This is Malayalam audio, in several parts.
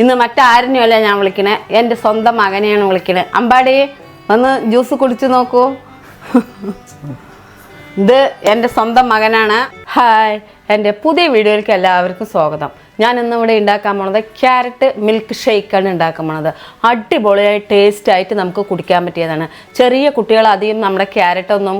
ഇന്ന് മറ്റാരനെയല്ല ഞാൻ വിളിക്കണേ? എന്റെ സ്വന്തം മകനെയാണ് വിളിക്കണേ. അമ്പാടി ഒന്ന് ജ്യൂസ് കുടിച്ചു നോക്കൂ. ഇത് എന്റെ സ്വന്തം മകനാണ്. ഹായ് എന്റെ പുതിയ വീഡിയോയിലേക്ക് എല്ലാവർക്കും സ്വാഗതം. ഞാൻ ഇന്ന് ഇവിടെ ഉണ്ടാക്കാൻ പോണത് ക്യാരറ്റ് മിൽക്ക് ഷേക്കാണ് ഉണ്ടാക്കാൻ പോണത്. അടിപൊളിയായി ടേസ്റ്റ് ആയിട്ട് നമുക്ക് കുടിക്കാൻ പറ്റിയതാണ്. ചെറിയ കുട്ടികൾ അധികം നമ്മുടെ ക്യാരറ്റ് ഒന്നും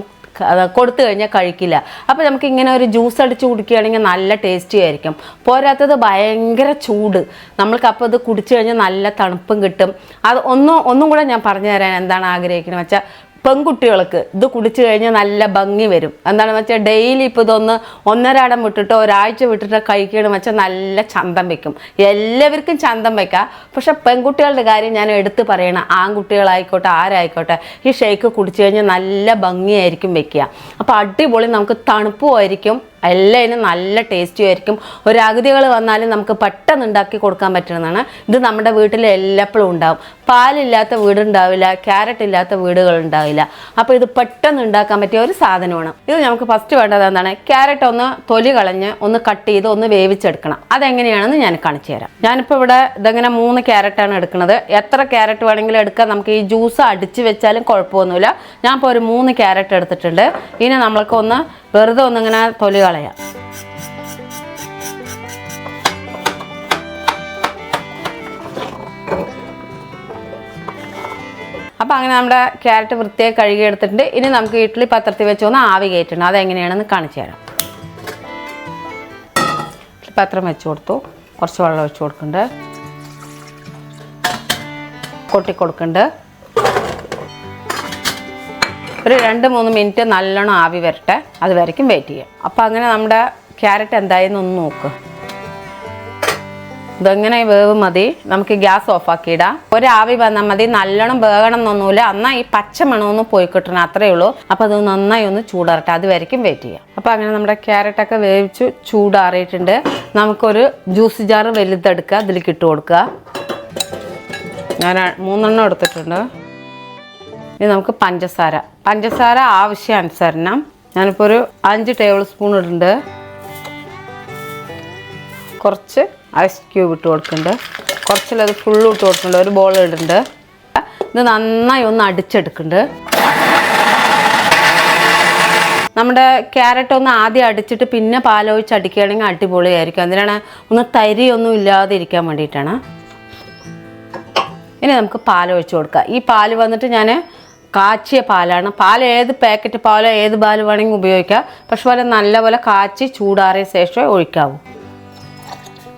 കൊടുത്തു കഴിഞ്ഞാൽ കഴിക്കില്ല. അപ്പോൾ നമുക്ക് ഇങ്ങനെ ഒരു ജ്യൂസ് അടിച്ച് കുടിക്കുകയാണെങ്കിൽ നല്ല ടേസ്റ്റി ആയിരിക്കും. പോരാത്തത് ഭയങ്കര ചൂട്. നമ്മൾക്ക് അപ്പോൾ ഇത് കുടിച്ചു കഴിഞ്ഞാൽ നല്ല തണുപ്പും കിട്ടും. അത് ഒന്നും ഒന്നും കൂടെ ഞാൻ പറഞ്ഞു തരാൻ എന്താണ് ആഗ്രഹിക്കുന്നത് വെച്ചാൽ പെൺകുട്ടികൾക്ക് ഇത് കുടിച്ചു കഴിഞ്ഞാൽ നല്ല ഭംഗി വരും. എന്താണെന്ന് വെച്ചാൽ ഡെയിലി ഇപ്പോൾ ഇതൊന്ന് ഒന്നരാടം വിട്ടിട്ടോ ഒരാഴ്ച വിട്ടിട്ടോ കഴിക്കണം വെച്ചാൽ നല്ല ചന്തം വെക്കും. എല്ലാവർക്കും ചന്തം വെക്കാം. പക്ഷെ പെൺകുട്ടികളുടെ കാര്യം ഞാൻ എടുത്തു പറയണം ആൺകുട്ടികളായിക്കോട്ടെ ആരായിക്കോട്ടെ ഈ ഷേക്ക് കുടിച്ചു കഴിഞ്ഞാൽ നല്ല ഭംഗിയായിരിക്കും വെക്കുക. അപ്പോൾ അടിപൊളി നമുക്ക് തണുപ്പുമായിരിക്കും എല്ലാതിനും നല്ല ടേസ്റ്റി ആയിരിക്കും. ഒരു വന്നാലും നമുക്ക് പെട്ടെന്ന് ഉണ്ടാക്കി കൊടുക്കാൻ പറ്റുന്നതാണ്. ഇത് നമ്മുടെ വീട്ടിൽ എല്ലാപ്പോഴും ഉണ്ടാവും. പാലില്ലാത്ത വീടുണ്ടാവില്ല ക്യാരറ്റ് ഇല്ലാത്ത വീടുകൾ ഉണ്ടാവില്ല. അപ്പോൾ ഇത് പെട്ടെന്ന് ഉണ്ടാക്കാൻ പറ്റിയ ഒരു സാധനമാണ്. ഇത് നമുക്ക് ഫസ്റ്റ് വേണ്ടത് എന്താണ്? ക്യാരറ്റ് ഒന്ന് തൊലി കളഞ്ഞ് ഒന്ന് കട്ട് ചെയ്ത് ഒന്ന് വേവിച്ചെടുക്കണം. അതെങ്ങനെയാണെന്ന് ഞാൻ കാണിച്ചു തരാം. ഞാനിപ്പോൾ ഇവിടെ ഇതങ്ങനെ മൂന്ന് ക്യാരറ്റാണ് എടുക്കുന്നത്. എത്ര ക്യാരറ്റ് വേണമെങ്കിലും എടുക്കാം. നമുക്ക് ഈ ജ്യൂസ് അടിച്ച് വെച്ചാലും കുഴപ്പമൊന്നുമില്ല. ഞാൻ ഇപ്പോൾ ഒരു മൂന്ന് ക്യാരറ്റ് എടുത്തിട്ടുണ്ട്. ഇനി നമ്മൾക്ക് ഒന്ന് വെറുതെ ഒന്നിങ്ങനെ തൊലി കളയാം. അപ്പോൾ അങ്ങനെ നമ്മുടെ ക്യാരറ്റ് വൃത്തിയായി കഴുകി എടുത്തിട്ടുണ്ട് ഇനി നമുക്ക് ഇഡ്ഡലി പത്രത്തിൽ വെച്ച് ഒന്ന് ആവി കയറ്റണം. അതെങ്ങനെയാണെന്ന് കാണിച്ചു തരാം. പത്രം വെച്ച് കൊടുത്തു. കുറച്ച് വെള്ളം ഒഴിച്ച് കൊടുക്കുന്നുണ്ട്. കൊട്ടി കൊടുക്കുന്നുണ്ട്. ഒരു രണ്ട് മൂന്ന് മിനിറ്റ് നല്ലോണം ആവി വരട്ടെ. അത് വരയ്ക്കും വെയിറ്റ് ചെയ്യാം. അപ്പോൾ അങ്ങനെ നമ്മുടെ ക്യാരറ്റ് എന്തായെന്ന് ഒന്ന് നോക്ക്. ഇതെങ്ങനെ വേവ് മതി? നമുക്ക് ഗ്യാസ് ഓഫാക്കി ഇടാം. ഒരാവി വന്നാൽ മതി. നല്ലോണം വേകണം എന്നൊന്നുമില്ല. എന്നാൽ ഈ പച്ച മണമൊന്നും പോയി കിട്ടണം. അത്രയേ ഉള്ളൂ. അപ്പോൾ അത് നന്നായി ഒന്ന് ചൂടാറട്ടെ. അത് വരയ്ക്കും വെയിറ്റ് ചെയ്യാം. അപ്പോൾ അങ്ങനെ നമ്മുടെ ക്യാരറ്റൊക്കെ വേവിച്ച് ചൂടാറിയിട്ടുണ്ട്. നമുക്കൊരു ജ്യൂസ് ജാറ് വലുതെടുക്കുക. അതിലേക്ക് ഇട്ട് കൊടുക്കുക. ഞാൻ മൂന്നെണ്ണം എടുത്തിട്ടുണ്ട്. ഇനി നമുക്ക് പഞ്ചസാര. പഞ്ചസാര ആവശ്യാനുസരണം ഞാനിപ്പോൾ ഒരു അഞ്ച് ടേബിൾ സ്പൂൺ ഇടുന്നുണ്ട്. കുറച്ച് ഐസ് ക്യൂബ് ഇട്ട് കൊടുക്കുന്നുണ്ട്. കുറച്ചിലത് ഫുള്ള് ഇട്ട് കൊടുക്കുന്നുണ്ട്. ഒരു ബോൾ ഇടുന്നുണ്ട്. ഇത് നന്നായി ഒന്ന് അടിച്ചെടുക്കുന്നുണ്ട്. നമ്മുടെ ക്യാരറ്റ് ഒന്ന് ആദ്യം അടിച്ചിട്ട് പിന്നെ പാലൊഴിച്ച് അടിക്കുകയാണെങ്കിൽ അടിപൊളിയായിരിക്കും. അതിനാണ് ഒന്ന് തരിയൊന്നും ഇല്ലാതെ ഇരിക്കാൻ വേണ്ടിയിട്ടാണ്. ഇനി നമുക്ക് പാലൊഴിച്ച് കൊടുക്കാം. ഈ പാൽ വന്നിട്ട് ഞാൻ കാച്ചിയ പാലാണ്. പാൽ ഏത് പാക്കറ്റ് പാലോ ഏത് പാൽ വേണമെങ്കിൽ ഉപയോഗിക്കാം. പക്ഷെ പോലെ നല്ലപോലെ കാച്ചി ചൂടാറിയ ശേഷമേ ഒഴിക്കാവൂ.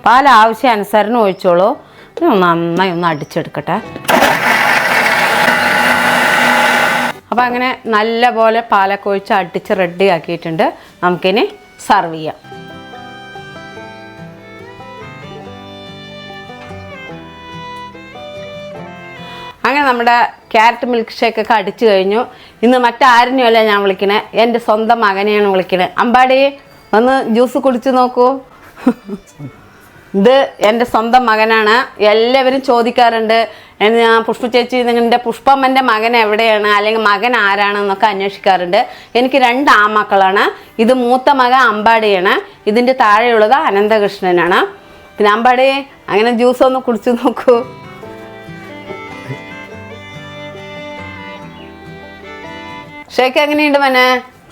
പാൽ ആവശ്യാനുസരണം ഒഴിച്ചോളൂ. നന്നായി ഒന്ന് അടിച്ചെടുക്കട്ടെ. അപ്പോൾ അങ്ങനെ നല്ല പോലെ പാലൊക്കെ ഒഴിച്ച് അടിച്ച് റെഡി ആക്കിയിട്ടുണ്ട്. നമുക്കിനി സർവ് ചെയ്യാം. അങ്ങനെ നമ്മുടെ ക്യാരറ്റ് മിൽക്ക് ഷേക്ക് ഒക്കെ അടിച്ചു കഴിഞ്ഞു. ഇന്ന് മറ്റാരിനെയല്ല ഞാൻ വിളിക്കണേ? എന്റെ സ്വന്തം മകനെയാണ് വിളിക്കണേ. അമ്പാടി ഒന്ന് ജ്യൂസ് കുടിച്ച് നോക്കൂ. ഇത് എന്റെ സ്വന്തം മകനാണ്. എല്ലാവരും ചോദിക്കാറുണ്ട് പുഷ്പ ചേച്ചി നിങ്ങളുടെ പുഷ്പമ്മന്റെ മകൻ എവിടെയാണ്? അല്ലെങ്കിൽ മകൻ ആരാണെന്നൊക്കെ അന്വേഷിക്കാറുണ്ട്. എനിക്ക് രണ്ട് ആമാക്കളാണ് ഇത് മൂത്ത മകൻ അമ്പാടിയാണ്. ഇതിന്റെ താഴെയുള്ളത് അനന്തകൃഷ്ണനാണ്. പിന്നെ അമ്പാടി അങ്ങനെ ജ്യൂസ് ഒന്ന് കുടിച്ചു നോക്കൂ. ഷേക്ക് എങ്ങനെയുണ്ട് മനെ?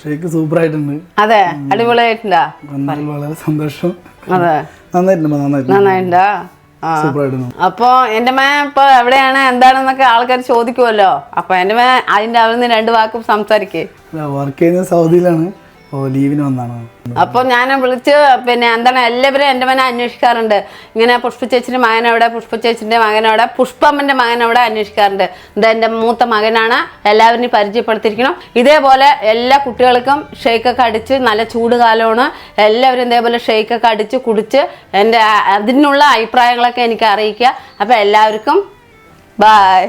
ഷേക്ക് സൂപ്പർ ആയിട്ടുണ്ട് അതെ അടിപൊളിയായിട്ടുണ്ടാ വളരെ സന്തോഷം. അതെ. നന്നായിട്ടുണ്ട് അപ്പൊ എന്റെ മേ ഇപ്പൊ എവിടെയാണ് എന്താണെന്നൊക്കെ ആൾക്കാർ ചോദിക്കുമല്ലോ അപ്പൊ എന്റെ മേ അതിന്റെ അവിടെ നിന്ന് രണ്ട് വാക്കും സംസാരിക്കേ. വർക്ക് ചെയ്യുന്നത് സൗദിയിലാണ്. വന്നാണ്? അപ്പൊ ഞാൻ വിളിച്ച് പിന്നെ എന്താണ് എല്ലാവരും എന്റെ മകനെ അന്വേഷിക്കാറുണ്ട്. ഇങ്ങനെ പുഷ്പ ചേച്ചിന്റെ മകനവിടെ പുഷ്പ ചേച്ചിന്റെ മകനവിടെ പുഷ്പമ്മന്റെ മകനവിടെ അന്വേഷിക്കാറുണ്ട്. ഇത് എന്റെ മൂത്ത മകനാണ് എല്ലാവരും പരിചയപ്പെടുത്തിയിരിക്കണം ഇതേപോലെ എല്ലാ കുട്ടികൾക്കും ഷെയ്ക്കൊക്കെ അടിച്ച് നല്ല ചൂട് കാലമാണ്. എല്ലാവരും ഇതേപോലെ ഷെയ്ക്കൊക്കെ അടിച്ച് കുടിച്ച് എന്റെ അതിനുള്ള അഭിപ്രായങ്ങളൊക്കെ എനിക്ക് അറിയിക്കുക. അപ്പോൾ എല്ലാവർക്കും ബായ്.